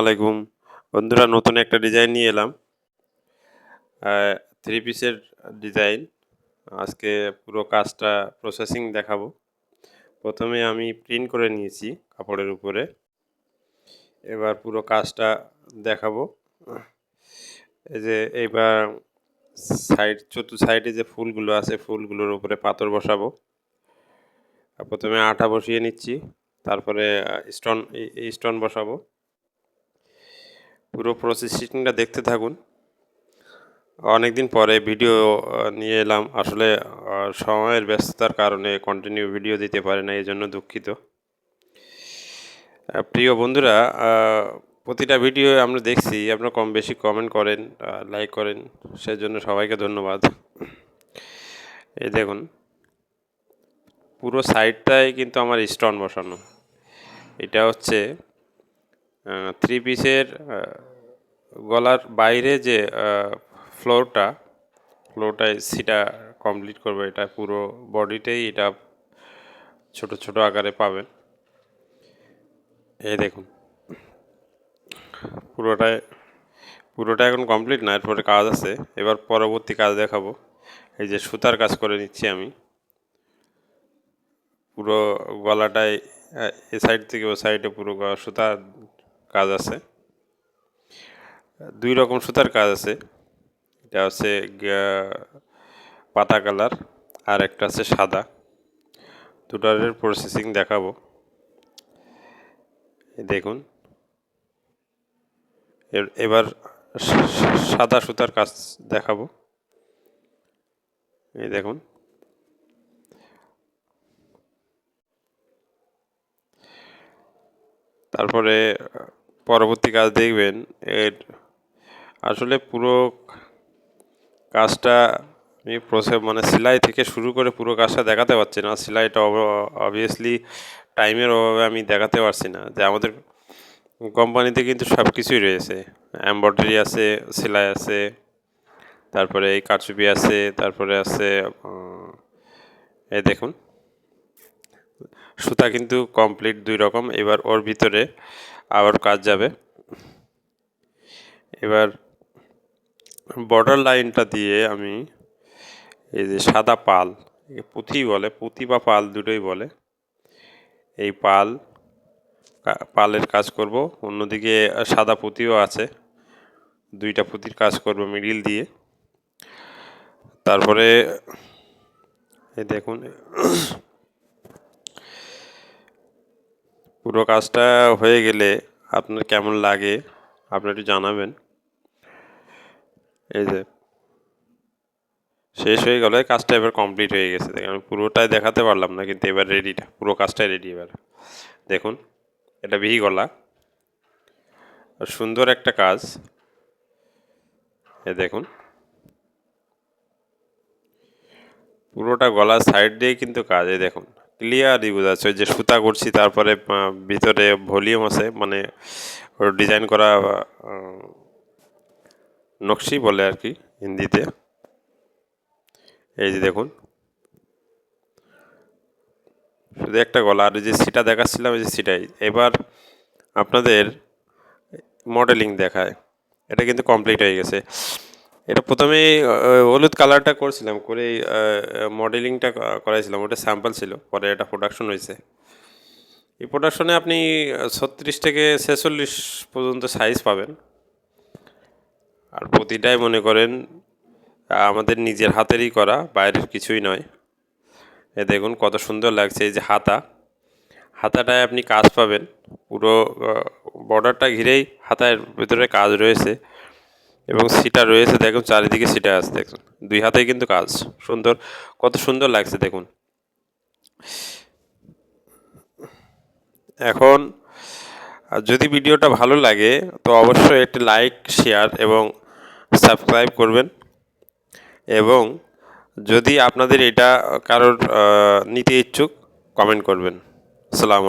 আলাইকুম। বন্ধুরা, নতুন একটা ডিজাইন নিয়ে এলাম। থ্রি পিসের ডিজাইন আজকে পুরো কাজটা প্রসেসিং দেখাবো। প্রথমে আমি প্রিন্ট করে নিয়েছি কাপড়ের উপরে। এবার পুরো কাজটা দেখাবো। এই যে এইবার সাইড চতুর্থ সাইডে যে ফুলগুলো আছে, ফুলগুলোর উপরে পাথর বসাবো। প্রথমে আঠা বসিয়ে নিচ্ছি। তারপরে স্টোন স্টোন বসাবো। পুরো প্রসেসিংটা দেখতে থাকুন। অনেক দিন পরে ভিডিও নিয়ে এলাম। আসলে সময়ের ব্যস্ততার কারণে কন্টিনিউ ভিডিও দিতে পারে না এই জন্য দুঃখিত প্রিয় বন্ধুরা প্রতিটা ভিডিও আমরা দেখছি, আপনারা কম বেশি কমেন্ট করেন লাইক করেন, সেজন্য সবাইকে ধন্যবাদ। এই দেখুন, পুরো সাইডটাই কিন্তু আমার স্টোন বসানো। এটা হচ্ছে থ্রি পিসের গলার বাইরে যে ফ্লোরটা ফ্লোরটায় সেটা কমপ্লিট করবে, এটা পুরো বডিটাই এটা ছোট ছোট আকারে পাবেন। এই দেখুন। পুরোটায় পুরোটা এখন কমপ্লিট না, এরপরে কাজ আছে। এবার পরবর্তী কাজ দেখাবো। এই যে সুতার কাজ করে নিচ্ছি আমি। পুরো গলাটায় এ সাইড থেকে ও সাইডে পুরো সুতার কাজ আছে। দুই রকম সুতার কাজ আছে। এটা হচ্ছে পাতা কালার আর একটা আছে সাদা। দুটারের প্রসেসিং দেখাবো। দেখুন। এবার সাদা সুতার কাজ দেখাবো। এই দেখুন। তারপরে পরবর্তী কাজ দেখবেন, এর আসলে পুরো কাজটা আমি প্রসেস মানে সেলাই থেকে শুরু করে পুরো কাজটা দেখাতে পারছি না। সেলাইটা অবভিয়াসলি টাইমের অভাবে আমি দেখাতে পারছি না। যে আমাদের কোম্পানিতে কিন্তু সব কিছুই রয়েছে। এমব্রয়ডারি আছে, সেলাই আছে, তারপরে এই কারচুপি আছে, তারপরে আছে এই দেখুন। সুতা কিন্তু কমপ্লিট দুই রকম। এবার ওর ভিতরে আবার কাজ যাবে। এবার বর্ডার লাইনটা দিয়ে আমি এই যে সাদা পাল পুঁথি বলে, পুঁথি বা পাল দুটোই বলে। এই পাল পালের কাজ করব। অন্যদিকে সাদা পুঁতিও আছে। দুইটা পুঁতির কাজ করব মিডিল দিয়ে। তারপরে এই দেখুন পুরো কাজটা হয়ে গেলে আপনার কেমন লাগে আপনি একটু জানাবেন। এই যে। শেষ হয়ে গেলে কাজটা এবার কমপ্লিট হয়ে গেছে। আমি পুরোটাই দেখাতে পারলাম না, কিন্তু এবার রেডিটা পুরো কাজটাই রেডি এবার। দেখুন, এটা বিহি গলা আর সুন্দর একটা কাজ। এ দেখুন। পুরোটা গলার সাইড দিয়ে কিন্তু কাজ, এই দেখুন। ক্লিয়ারই বোঝা যাচ্ছে। যে সুতা করছি, তারপরে ভিতরে ভলিউম আছে মানে ডিজাইন করা নকশি বলে আর কি, হিন্দিতে। এই যে দেখুন। শুধু একটা গলা, আর যে সিটা দেখাচ্ছিলাম যে সিটাই। এবার আপনাদের মডেলিং দেখায়। এটা কিন্তু কমপ্লিট হয়ে গেছে। এটা প্রথমে হলুদ কালারটা করছিলাম, করে মডেলিংটা করাইছিলাম, ওটা স্যাম্পল ছিল, পরে এটা প্রোডাকশন হয়েছে এই প্রোডাকশনে আপনি ছত্রিশ থেকে ছেচল্লিশ পর্যন্ত সাইজ পাবেন। আর প্রতিটাই মনে করেন, আমাদের নিজের হাতেরই করা, বাইরের কিছুই নয়। এ দেখুন কত সুন্দর লাগছে, এই যে হাতা। হাতাটায় আপনি কাজ পাবেন, পুরো বর্ডারটা ঘিরেই হাতার ভেতরে কাজ রয়েছে। এবং সিটা রয়েছে, দেখুন, চারিদিকে সিটা আছে, দেখুন। দুই হাতেই কিন্তু কাজ, সুন্দর, কত সুন্দর লাগছে, দেখুন। এখন যদি ভিডিওটা ভালো লাগে, তো অবশ্যই একটি লাইক, শেয়ার এবং সাবস্ক্রাইব করবেন। এবং যদি আপনাদের এটা কারোর নিতে ইচ্ছুক কমেন্ট করবেন। আসসালাম